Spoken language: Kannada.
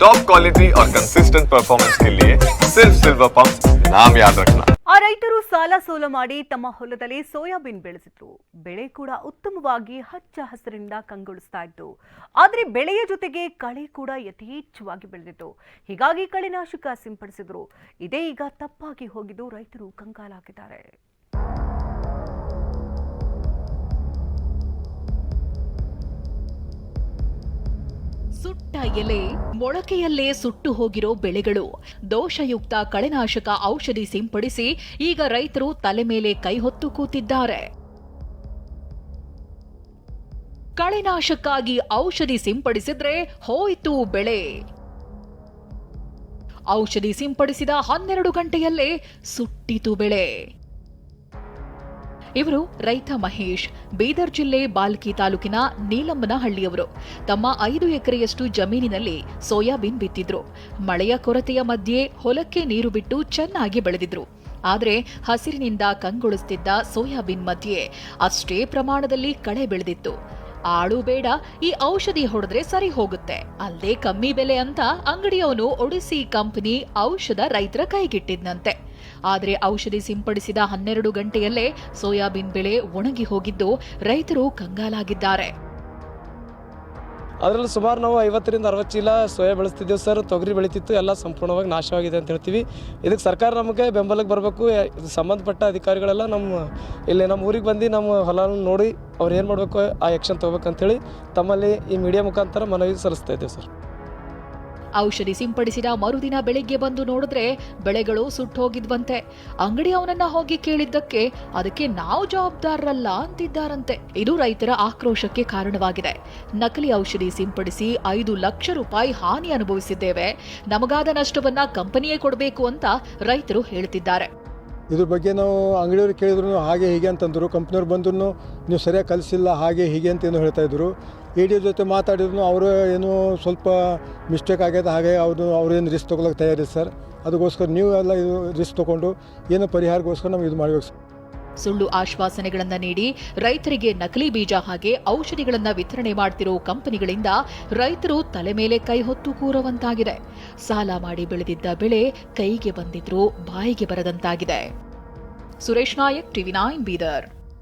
टॉप क्वालिटी और कंसिस्टेंट परफॉर्मेंस के लिए सिर्फ सिल्वर पंप नाम याद रखना ಆ ರೈತರು ಸಾಲ ಸೋಲ ಮಾಡಿ ತಮ್ಮ ಹೊಲದಲ್ಲಿ ಸೋಯಾಬೀನ್ ಬೆಳೆಸಿದ್ರು ಬೆಳೆ ಕೂಡ ಉತ್ತಮವಾಗಿ ಹಚ್ಚ ಹಸಿರಿನಿಂದ ಕಂಗೊಳಿಸ್ತಾ ಇತ್ತು ಆದರೆ ಬೆಳೆಯ ಜೊತೆಗೆ ಕಳೆ ಕೂಡ ಯಥೇಚ್ಛವಾಗಿ ಬೆಳೆದಿತ್ತು ಹೀಗಾಗಿ ಕಳೆನಾಶಕ ಸಿಂಪಡಿಸಿದ್ರು ಇದೇ ಈಗ ತಪ್ಪಾಗಿ ಹೋಗಿದ್ದು ರೈತರು ಕಂಗಾಲಾಗಿದ್ದಾರೆ ಸುಟ್ಟ ಎಲೆ, ಮೊಳಕೆಯಲ್ಲೇ ಸುಟ್ಟು ಹೋಗಿರೋ ಬೆಳೆಗಳು. ದೋಷಯುಕ್ತ ಕಳೆನಾಶಕ ಔಷಧಿ ಸಿಂಪಡಿಸಿ ಈಗ ರೈತರು ತಲೆ ಮೇಲೆ ಕೈ ಹೊತ್ತು ಕೂತಿದ್ದಾರೆ. ಕಳೆನಾಶಕ್ಕಾಗಿ ಔಷಧಿ ಸಿಂಪಡಿಸಿದ್ರೆ ಹೋಯ್ತು ಬೆಳೆ. ಔಷಧಿ ಸಿಂಪಡಿಸಿದ ಹನ್ನೆರಡು ಗಂಟೆಯಲ್ಲೇ ಸುಟ್ಟಿತು ಬೆಳೆ. ಇವರು ರೈತ ಮಹೇಶ್, ಬೀದರ್ ಜಿಲ್ಲೆ ಬಾಲ್ಕಿ ತಾಲೂಕಿನ ನೀಲಮ್ಮನಹಳ್ಳಿಯವರು ತಮ್ಮ ಐದು ಎಕರೆಯಷ್ಟು ಜಮೀನಿನಲ್ಲಿ ಸೋಯಾಬೀನ್ ಬಿತ್ತಿದ್ರು. ಮಳೆಯ ಕೊರತೆಯ ಮಧ್ಯೆ ಹೊಲಕ್ಕೆ ನೀರು ಬಿಟ್ಟು ಚೆನ್ನಾಗಿ ಬೆಳೆದಿದ್ರು. ಆದರೆ ಹಸಿರಿನಿಂದ ಕಂಗೊಳಿಸುತ್ತಿದ್ದ ಸೋಯಾಬೀನ್ ಮಧ್ಯೆ ಅಷ್ಟೇ ಪ್ರಮಾಣದಲ್ಲಿ ಕಳೆ ಬೆಳೆದಿತ್ತು. ಆಳು ಬೇಡ, ಈ ಔಷಧಿ ಹೊಡೆದ್ರೆ ಸರಿ ಹೋಗುತ್ತೆ. ಅಲ್ಲದೆ ಕಮ್ಮಿ ಬೆಲೆ ಅಂತ ಅಂಗಡಿಯವನು ಒಡಿಸಿ ಕಂಪನಿ ಔಷಧ ರೈತರ ಕೈಗಿಟ್ಟಿದ್ನಂತೆ. ಆದರೆ ಔಷಧಿ ಸಿಂಪಡಿಸಿದ ಹನ್ನೆರಡು ಗಂಟೆಯಲ್ಲೇ ಸೋಯಾಬೀನ್ ಬೆಳೆ ಒಣಗಿ ಹೋಗಿದ್ದು ರೈತರು ಕಂಗಾಲಾಗಿದ್ದಾರೆ. ಅದರಲ್ಲಿ ಸುಮಾರು ನಾವು ಐವತ್ತರಿಂದ ಅರವತ್ತು ಚೀಲ ಸೋಯಾ ಬೆಳೆಸ್ತಿದ್ದೇವೆ ಸರ್. ತೊಗರಿ ಬೆಳೀತಿತ್ತು, ಎಲ್ಲ ಸಂಪೂರ್ಣವಾಗಿ ನಾಶವಾಗಿದೆ ಅಂತ ಹೇಳ್ತೀವಿ. ಇದಕ್ಕೆ ಸರ್ಕಾರ ನಮಗೆ ಬೆಂಬಲಕ್ಕೆ ಬರಬೇಕು. ಸಂಬಂಧಪಟ್ಟ ಅಧಿಕಾರಿಗಳೆಲ್ಲ ನಮ್ಮ, ಇಲ್ಲಿ ನಮ್ಮ ಊರಿಗೆ ಬಂದು ನಮ್ಮ ಹೊಲ ನೋಡಿ ಅವ್ರು ಏನು ಮಾಡಬೇಕು, ಆ ಆ್ಯಕ್ಷನ್ ತೊಗೋಬೇಕಂತೇಳಿ ತಮ್ಮಲ್ಲಿ ಈ ಮೀಡಿಯಾ ಮುಖಾಂತರ ಮನವಿ ಸಲ್ಲಿಸ್ತಾ ಇದ್ದೇವೆ ಸರ್. ಔಷಧಿ ಸಿಂಪಡಿಸಿದ ಮರುದಿನ ಬೆಳಿಗ್ಗೆ ಬಂದು ನೋಡಿದ್ರೆ ಬೆಳೆಗಳು ಸುಟ್ಟೋಗಿದ್ವಂತೆ. ಅಂಗಡಿಯವನನ್ನ ಹೋಗಿ ಕೇಳಿದ್ದಕ್ಕೆ ಅದಕ್ಕೆ ನಾವು ಜವಾಬ್ದಾರರಲ್ಲ ಅಂತಿದ್ದಾರಂತೆ. ಇದು ರೈತರ ಆಕ್ರೋಶಕ್ಕೆ ಕಾರಣವಾಗಿದೆ. ನಕಲಿ ಔಷಧಿ ಸಿಂಪಡಿಸಿ ಐದು ಲಕ್ಷ ರೂಪಾಯಿ ಹಾನಿ ಅನುಭವಿಸಿದ್ದೇವೆ. ನಮಗಾದ ನಷ್ಟವನ್ನ ಕಂಪನಿಯೇ ಕೊಡಬೇಕು ಅಂತ ರೈತರು ಹೇಳ್ತಿದ್ದಾರೆ. ಇದ್ರ ಬಗ್ಗೆ ನಾವು ಅಂಗಡಿಯವ್ರು ಕೇಳಿದ್ರು ಹಾಗೆ ಹೀಗೆ ಅಂತಂದರು, ಕಂಪ್ನಿಯವ್ರು ಬಂದ್ರು ನೀವು ಸರಿಯಾಗಿ ಕಲಿಸಿಲ್ಲ ಹಾಗೆ ಹೀಗೆ ಅಂತ ಹೇಳ್ತಾ ಇದ್ರು. ಇ ಡಿ ಜೊತೆ ಮಾತಾಡಿದ್ರು, ಅವರು ಏನು ಸ್ವಲ್ಪ ಮಿಸ್ಟೇಕ್ ಆಗ್ಯದ ಹಾಗೆ ಅವರು ಅವ್ರೇನು ರಿಸ್ಕ್ ತೊಗೊಳಕ್ಕೆ ತಯಾರಿ ಸರ್. ಅದಕ್ಕೋಸ್ಕರ ನೀವು ಎಲ್ಲ ಇದು ರಿಸ್ಕ್ ತೊಗೊಂಡು ಏನೋ ಪರಿಹಾರಕ್ಕೋಸ್ಕರ ನಮ್ಗೆ ಇದು ಮಾಡಬೇಕು ಸರ್. ಸುಳ್ಳು ಆಶ್ವಾಸನೆಗಳನ್ನ ನೀಡಿ ರೈತರಿಗೆ ನಕಲಿ ಬೀಜ ಹಾಗೆ ಔಷಧಿಗಳನ್ನ ವಿತರಣೆ ಮಾಡ್ತಿರೋ ಕಂಪನಿಗಳಿಂದ ರೈತರು ತಲೆ ಮೇಲೆ ಕೈ ಹೊತ್ತು ಕೂರುವಂತಾಗಿದೆ. ಸಾಲ ಮಾಡಿ ಬೆಳೆದಿದ್ದ ಬೆಳೆ ಕೈಗೆ ಬಂದಿದ್ರೂ ಬಾಯಿಗೆ ಬರದಂತಾಗಿದೆ. Suresh Nayak, TV nine Bidar.